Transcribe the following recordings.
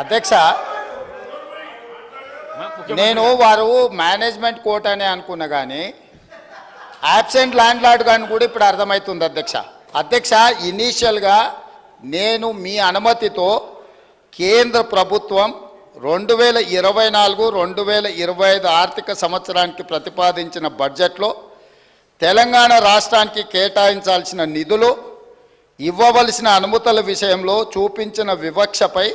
అధ్యక్ష నేను వారు మేనేజ్మెంట్ కోర్ట్ అనే అనుకున్నా కానీ యాబ్సెంట్ ల్యాండ్ లార్డ్ కానీ కూడా ఇప్పుడు అర్థమవుతుంది అధ్యక్ష. అధ్యక్ష ఇనీషియల్గా నేను మీ అనుమతితో కేంద్ర ప్రభుత్వం రెండు వేల ఇరవై నాలుగు రెండు వేల ఇరవై ఐదు ఆర్థిక సంవత్సరానికి ప్రతిపాదించిన బడ్జెట్లో తెలంగాణ రాష్ట్రానికి కేటాయించాల్సిన నిధులు ఇవ్వవలసిన అనుమతుల విషయంలో చూపించిన వివక్షపై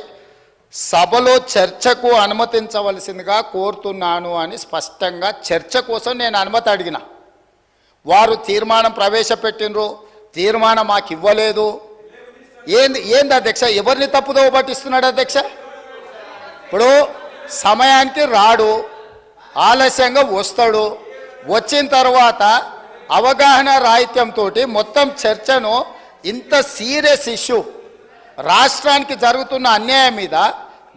సభలో చర్చకు అనుమతించవలసిందిగా కోరుతున్నాను అని స్పష్టంగా చర్చ కోసం నేను అనుమతి అడిగిన. వారు తీర్మానం ప్రవేశపెట్టినరు తీర్మానం మాకు ఇవ్వలేదు ఏంది ఏంది అధ్యక్ష ఎవరిని తప్పుదో పట్టిస్తున్నాడు అధ్యక్ష? ఇప్పుడు సమయానికి రాడు ఆలస్యంగా వస్తాడు. వచ్చిన తర్వాత అవగాహన రాహిత్యంతో మొత్తం చర్చను ఇంత సీరియస్ ఇష్యూ రాష్ట్రానికి జరుగుతున్న అన్యాయం మీద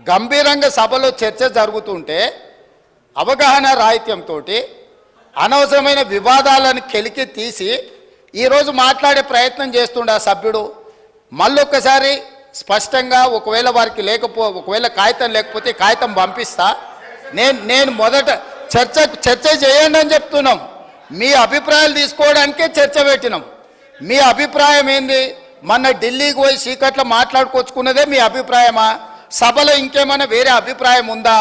గంభీరంగా సభలో చర్చ జరుగుతుంటే అవగాహన రాహిత్యంతో అనవసరమైన వివాదాలను కెలికి తీసి ఈరోజు మాట్లాడే ప్రయత్నం చేస్తుండే ఆ సభ్యుడు. మళ్ళొక్కసారి స్పష్టంగా ఒకవేళ వారికి లేకపో ఒకవేళ కాగితం లేకపోతే కాగితం పంపిస్తా. నేను నేను మొదట చర్చ చర్చ చేయండి అని చెప్తున్నాం. మీ అభిప్రాయాలు తీసుకోవడానికే చర్చ పెట్టినాం. మీ అభిప్రాయం ఏంది? మొన్న ఢిల్లీకి పోయి చీకట్లో మాట్లాడుకొచ్చుకున్నదే మీ అభిప్రాయమా? సభలో ఇంకేమైనా వేరే అభిప్రాయం ఉందా?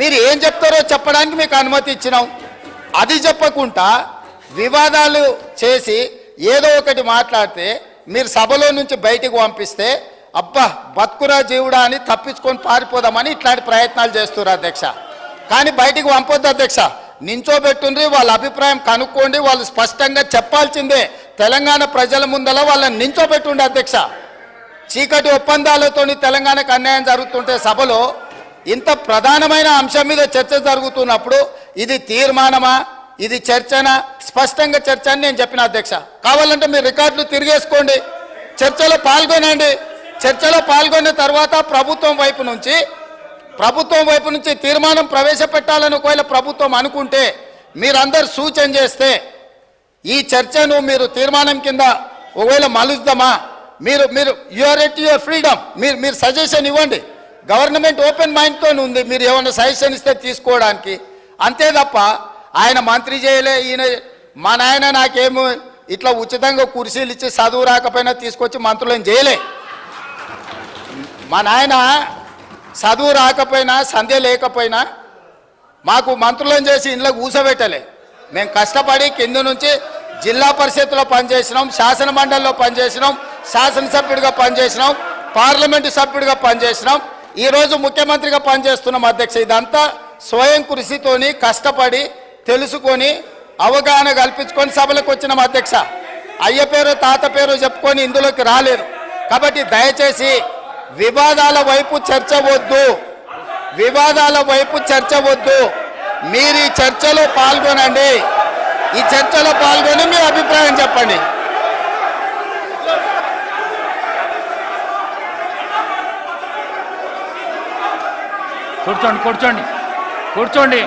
మీరు ఏం చెప్తారో చెప్పడానికి మీకు అనుమతి ఇచ్చినాం. అది చెప్పకుండా వివాదాలు చేసి ఏదో ఒకటి మాట్లాడితే మీరు సభలో నుంచి బయటికి పంపిస్తే అబ్బా బతుకురా జీవుడా అని తప్పించుకొని పారిపోదామని ఇట్లాంటి ప్రయత్నాలు చేస్తున్నారు అధ్యక్ష. కానీ బయటికి పంపొద్దు అధ్యక్ష. నించోబెట్టుండ్రి వాళ్ళ అభిప్రాయం కనుక్కోండి వాళ్ళు స్పష్టంగా చెప్పాల్సిందే. తెలంగాణ ప్రజల ముందల వాళ్ళని నించోబెట్టుండే అధ్యక్ష. చీకటి ఒప్పందాలతోని తెలంగాణకు అన్యాయం జరుగుతుంటే సభలో ఇంత ప్రధానమైన అంశం మీద చర్చ జరుగుతున్నప్పుడు ఇది తీర్మానమా? ఇది చర్చనా? స్పష్టంగా చర్చ అని నేను చెప్పిన అధ్యక్ష. కావాలంటే మీరు రికార్డులు తిరిగేసుకోండి. చర్చలో పాల్గొనండి. చర్చలో పాల్గొన్న తర్వాత ప్రభుత్వం వైపు నుంచి ప్రభుత్వం వైపు నుంచి తీర్మానం ప్రవేశపెట్టాలని ఒకవేళ ప్రభుత్వం అనుకుంటే మీరందరు సూచన చేస్తే ఈ చర్చను మీరు తీర్మానం కింద ఒకవేళ మలుద్దామా? మీరు మీరు యూఆర్ ఎట్ యువర్ ఫ్రీడమ్ మీరు మీరు సజెషన్ ఇవ్వండి. గవర్నమెంట్ ఓపెన్ మైండ్తో ఉంది. మీరు ఏమైనా సజెషన్ ఇస్తే తీసుకోవడానికి. అంతే తప్ప ఆయన మంత్రి చేయలే ఈయన మా నాయన నాకేమో ఇట్లా ఉచితంగా కుర్చీలు ఇచ్చి చదువు రాకపోయినా తీసుకొచ్చి మంత్రులను చేయలే. మా నాయన చదువు రాకపోయినా సంధ్య లేకపోయినా మాకు మంత్రులను చేసి ఇంట్లో కూసబెట్టలే. మేము కష్టపడి కింద నుంచి జిల్లా పరిషత్లో పనిచేసినాం శాసన మండలిలో పనిచేసినాం. శాసనసభ్యుడిగా పనిచేసినాం పార్లమెంటు సభ్యుడిగా పనిచేసినాం. ఈరోజు ముఖ్యమంత్రిగా పనిచేస్తున్నాం అధ్యక్ష. ఇదంతా స్వయం కృషితోని కష్టపడి తెలుసుకొని అవగాహన కల్పించుకొని సభలకు వచ్చినాం అధ్యక్ష. అయ్య పేరు తాత పేరు చెప్పుకొని ఇందులోకి రాలేరు కాబట్టి దయచేసి వివాదాల వైపు చర్చ వద్దు. వివాదాల వైపు చర్చ వద్దు. మీరు ఈ చర్చలో పాల్గొనండి. ఈ చర్చలో పాల్గొని మీ అభిప్రాయం చెప్పండి. కూర్చోండి కూర్చోండి. కూర్చోండి.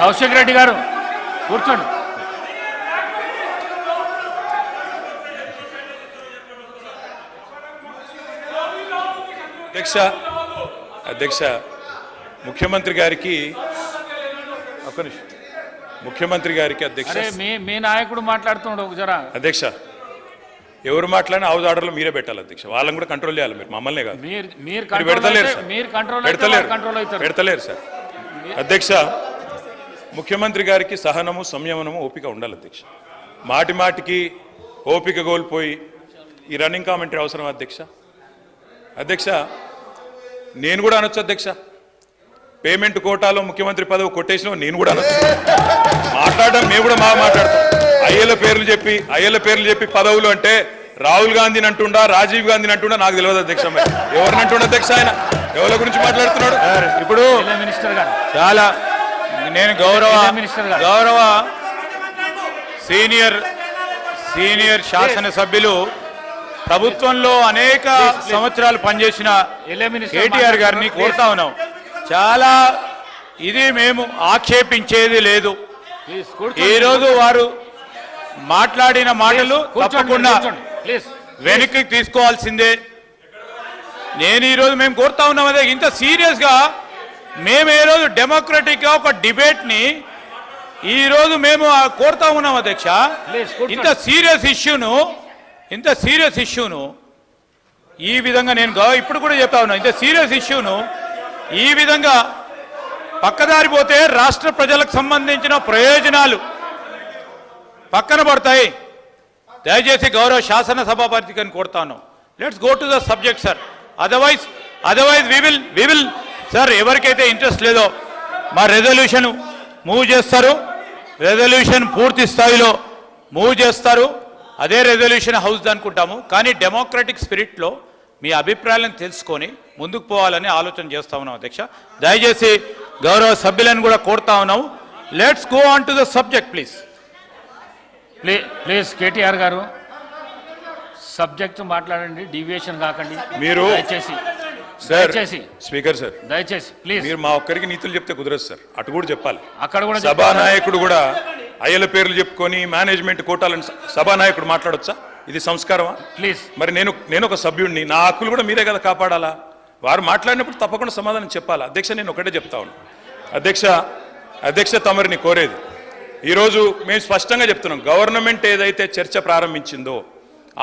కౌశిక్ రెడ్డి గారు కూర్చోండి. అధ్యక్ష అధ్యక్ష ముఖ్యమంత్రి గారికి ఒక్క నిమిషం. ముఖ్యమంత్రి గారికి అధ్యక్ష. మీ మీ నాయకుడు మాట్లాడుతున్నాడు ఒక జరా. అధ్యక్ష ఎవరు మాట్లాడినా హౌస్ ఆర్డర్లో మీరే పెట్టాలి అధ్యక్ష. వాళ్ళని కూడా కంట్రోల్ చేయాలి మీరు మమ్మల్నే కాదు. మీరు పెడతలేరు సార్. పెడతలేరు. పెడతలేరు సార్. అధ్యక్ష ముఖ్యమంత్రి గారికి సహనము సంయమనము ఓపిక ఉండాలి అధ్యక్ష. మాటి మాటికి ఓపిక కోల్పోయి ఈ రన్నింగ్ కామెంటరీ అవసరం అధ్యక్ష? అధ్యక్ష నేను కూడా అనొచ్చు అధ్యక్ష. పేమెంట్ కోటాలో ముఖ్యమంత్రి పదవి కొట్టేసిన నేను కూడా అనొచ్చు. మాట్లాడడం మేము కూడా బాగా మాట్లాడతాం. అయ్యల పేర్లు చెప్పి అయ్యల పేర్లు చెప్పి పదవులు అంటే రాహుల్ గాంధీని అంటుండా రాజీవ్ గాంధీని అంటుండా నాకు తెలియదు అధ్యక్ష ఎవరిని అంటుండ అధ్యక్ష ఆయన ఎవరి గురించి మాట్లాడుతున్నాడు ఇప్పుడు జిల్లా మినిస్టర్ గారు చాలా నేను గౌరవ జిల్లా మినిస్టర్ గారు. గౌరవ సీనియర్ సీనియర్ శాసనసభ్యులు ప్రభుత్వంలో అనేక సంవత్సరాలు పనిచేసిన కేటీఆర్ గారిని. కోరుతా ఉన్నాం చాలా ఇది మేము ఆక్షేపించేది లేదు ప్లీజ్ కూర్చోండి. ఈ రోజు వారు మాట్లాడిన మాటలు తప్పకుండా. ప్లీజ్. వెనక్కి తీసుకోవాల్సిందే. నేను ఈరోజు మేము కోరుతా ఉన్నాం అదే ఇంత సీరియస్గా మేము ఏ రోజు డెమోక్రటిక్గా ఒక డిబేట్ని ఈరోజు మేము కోరుతా ఉన్నాం అధ్యక్ష. ఇంత సీరియస్ ఇష్యూను ఇంత సీరియస్ ఇష్యూను ఈ విధంగా నేను ఇప్పుడు కూడా చెప్తా ఉన్నా ఇంత సీరియస్ ఇష్యూను ఈ విధంగా పక్కదారి పోతే రాష్ట్ర ప్రజలకు సంబంధించిన ప్రయోజనాలు పక్కన పడతాయి. దయచేసి గౌరవ శాసనసభాపతిని కోరుతాను. Let's go to the subject sir otherwise otherwise we will we will sir ఎవరికైతే ఇంట్రెస్ట్ లేదో మా రెజల్యూషన్ మూవ్ చేస్తారు రెజల్యూషన్ పూర్తి స్థాయిలో మూవ్ చేస్తారు అదే రెజల్యూషన్ హౌస్ అనుకుంటాము. కానీ డెమోక్రటిక్ స్పిరిట్లో మీ అభిప్రాయాలను తెలుసుకొని ముందుకు పోవాలని ఆలోచన చేస్తా ఉన్నాం అధ్యక్ష. దయచేసి గౌరవ సభ్యులను కూడా కోరుతా ఉన్నాం let's go on to the subject please plea please KTR garu subject మాట్లాడండి డీవియేషన్ కాకండి. మీరు- దయచేసి సార్ దయచేసి స్పీకర్ సార్ దయచేసి ప్లీజ్. మీరు మా ఒక్కరికి నీతులు చెప్తే కుదరదు సార్ అటు కూడా చెప్పాలి. అక్కడ కూడా సభానాయకుడు కూడా అయ్యల పేర్లు చెప్పుకొని మేనేజ్మెంట్ కోటాలని స- సభానాయకుడు మాట్లాడొచ్చా? ఇది సంస్కారమా? ప్లీజ్. మరి నేను నేను ఒక సభ్యుడిని నా హక్కులు కూడా మీరే కదా కాపాడాలా? వారు మాట్లాడినప్పుడు తప్పకుండా సమాధానం చెప్పాలా? అధ్యక్ష నేను ఒకటే చెప్తా ఉన్నాను అధ్యక్ష అధ్యక్ష తమరిని కోరేది. ఈరోజు మేము స్పష్టంగా చెప్తున్నాం గవర్నమెంట్ ఏదైతే చర్చ ప్రారంభించిందో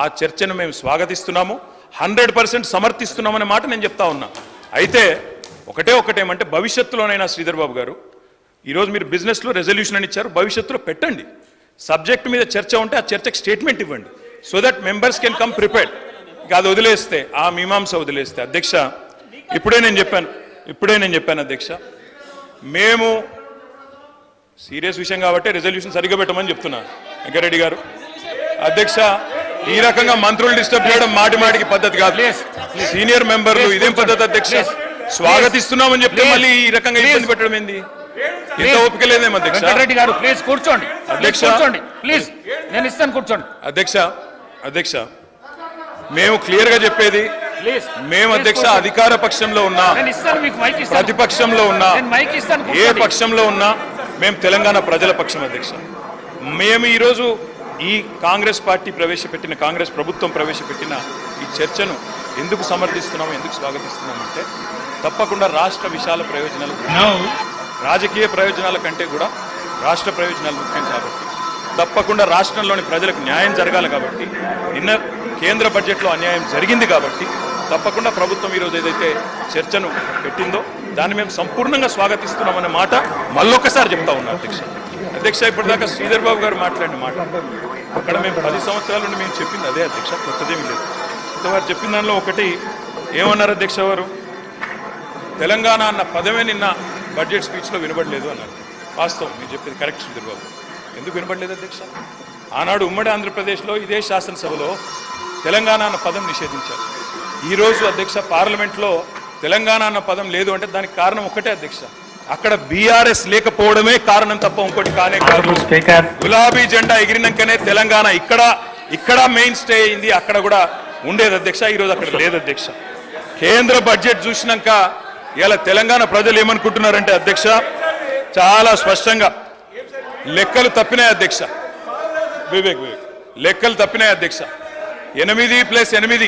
ఆ చర్చను మేము స్వాగతిస్తున్నాము హండ్రెడ్ పర్సెంట్ సమర్థిస్తున్నామనే మాట నేను చెప్తా ఉన్నా. అయితే ఒకటే ఒకటేమంటే భవిష్యత్తులోనైనా శ్రీధర్ బాబు గారు ఈరోజు మీరు బిజినెస్లో రెజల్యూషన్ అని ఇచ్చారు భవిష్యత్తులో పెట్టండి. సబ్జెక్ట్ మీద చర్చ ఉంటే ఆ చర్చకు స్టేట్మెంట్ ఇవ్వండి so that members can come prepared ఇక అది వదిలేస్తే ఆ మీమాంస వదిలేస్తే అధ్యక్ష ఇప్పుడే నేను చెప్పాను ఇప్పుడే నేను చెప్పాను అధ్యక్ష మేము సీరియస్ విషయం కాబట్టి రెజల్యూషన్ సరిగ్గా పెట్టమని చెప్తున్నా వెంకరెడ్డి గారు అధ్యక్ష ఈ రకంగా మంత్రులు డిస్టర్బ్ చేయడం మాటి మాటికి పద్ధతి కాదు సీనియర్ మెంబర్లు ఇదేం పద్ధతి అధ్యక్ష. స్వాగతిస్తున్నామని చెప్తే. మళ్ళీ ఈ రకంగా. ఇబ్బంది పెట్టడం ఏంది ఇంత. ఓపిక అధ్యక్ష వెంకటరెడ్డి గారు ప్లీజ్ కూర్చోండి అధ్యక్ష. కూర్చోండి ప్లీజ్ నేను ఇస్తాను కూర్చోండి అధ్యక్ష అధ్యక్ష మేము క్లియర్గా చెప్పేది మేము అధ్యక్ష. అధికార పక్షంలో ఉన్నా ప్రతిపక్షంలో ఉన్నా ఏ. పక్షంలో ఉన్నా మేము తెలంగాణ ప్రజల పక్షం అధ్యక్ష. మేము ఈరోజు ఈ కాంగ్రెస్ పార్టీ ప్రవేశపెట్టిన కాంగ్రెస్ ప్రభుత్వం ప్రవేశపెట్టిన ఈ చర్చను ఎందుకు సమర్థిస్తున్నాము ఎందుకు స్వాగతిస్తున్నామంటే తప్పకుండా రాష్ట్ర విశాల ప్రయోజనాలు రాజకీయ ప్రయోజనాల కంటే కూడా రాష్ట్ర ప్రయోజనాలు ముఖ్యం కాబట్టి. తప్పకుండా రాష్ట్రంలోని ప్రజలకు న్యాయం జరగాలి కాబట్టి నిన్న కేంద్ర బడ్జెట్లో అన్యాయం జరిగింది కాబట్టి తప్పకుండా ప్రభుత్వం ఈరోజు ఏదైతే చర్చను పెట్టిందో దాన్ని మేము సంపూర్ణంగా స్వాగతిస్తున్నామనే మాట మళ్ళొకసారి చెప్తా ఉన్నా అధ్యక్ష. అధ్యక్ష ఇప్పటిదాకా శ్రీధర్ బాబు గారు మాట్లాడిన మాట. అక్కడ మేము పది సంవత్సరాల నుండి మేము చెప్పింది అదే అధ్యక్ష కొత్తదేమీ లేదు. ఇంతవారు చెప్పిన దానిలో ఒకటి ఏమన్నారు అధ్యక్ష వారు? తెలంగాణ అన్న పదమే నిన్న బడ్జెట్ స్పీచ్లో వినబడలేదు అన్నారు. వాస్తవం మీరు చెప్పేది కరెక్ట్ శ్రీధర్ బాబు. ఎందుకు వినబడలేదు అధ్యక్ష? ఆనాడు ఉమ్మడి ఆంధ్రప్రదేశ్లో ఇదే శాసనసభలో తెలంగాణ అన్న పదం నిషేధించారు. ఈరోజు అధ్యక్ష పార్లమెంట్లో తెలంగాణ అన్న పదం లేదు అంటే దానికి కారణం ఒకటే అధ్యక్ష. అక్కడ బీఆర్ఎస్ లేకపోవడమే కారణం తప్ప ఇంకోటి కానే కాదు. గులాబీ జెండా ఎగిరినాకనే తెలంగాణ ఇక్కడ ఇక్కడ మెయిన్ స్టే అయింది అక్కడ కూడా ఉండేది అధ్యక్ష ఈరోజు అక్కడ లేదు అధ్యక్ష. కేంద్ర బడ్జెట్ చూసినాక ఇలా తెలంగాణ ప్రజలు ఏమనుకుంటున్నారంటే అధ్యక్ష చాలా స్పష్టంగా లెక్కలు తప్పినాయి అధ్యక్ష. వివేక్ వివేక్. లెక్కలు తప్పినాయి అధ్యక్ష. ఎనిమిది ప్లస్ ఎనిమిది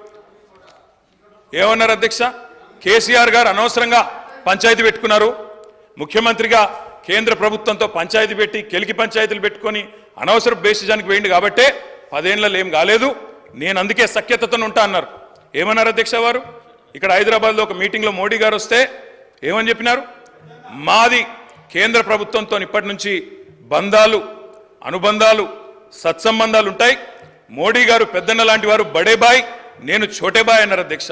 ఏమన్నారు అధ్యక్ష? కేసీఆర్ గారు అనవసరంగా పంచాయతీ పెట్టుకున్నారు. ముఖ్యమంత్రిగా కేంద్ర ప్రభుత్వంతో పంచాయతీ పెట్టి కెలికి పంచాయతీలు పెట్టుకొని అనవసర బేసిజానికి వేయండి కాబట్టే పదేళ్ళలో ఏం కాలేదు. నేను అందుకే సఖ్యతతో ఉంటా అన్నారు. ఏమన్నారు అధ్యక్ష వారు? ఇక్కడ హైదరాబాద్లో ఒక మీటింగ్లో మోడీ గారు వస్తే ఏమని చెప్పినారు? మాది కేంద్ర ప్రభుత్వంతో ఇప్పటి నుంచి బంధాలు అనుబంధాలు సత్సంబంధాలు ఉంటాయి. మోడీ గారు పెద్దన్న లాంటి వారు బడేబాయ్ నేను చోటేబాయ్ అన్నారు అధ్యక్ష.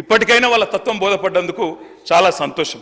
ఇప్పటికైనా వాళ్ళ తత్వం బోధపడ్డందుకు చాలా సంతోషం.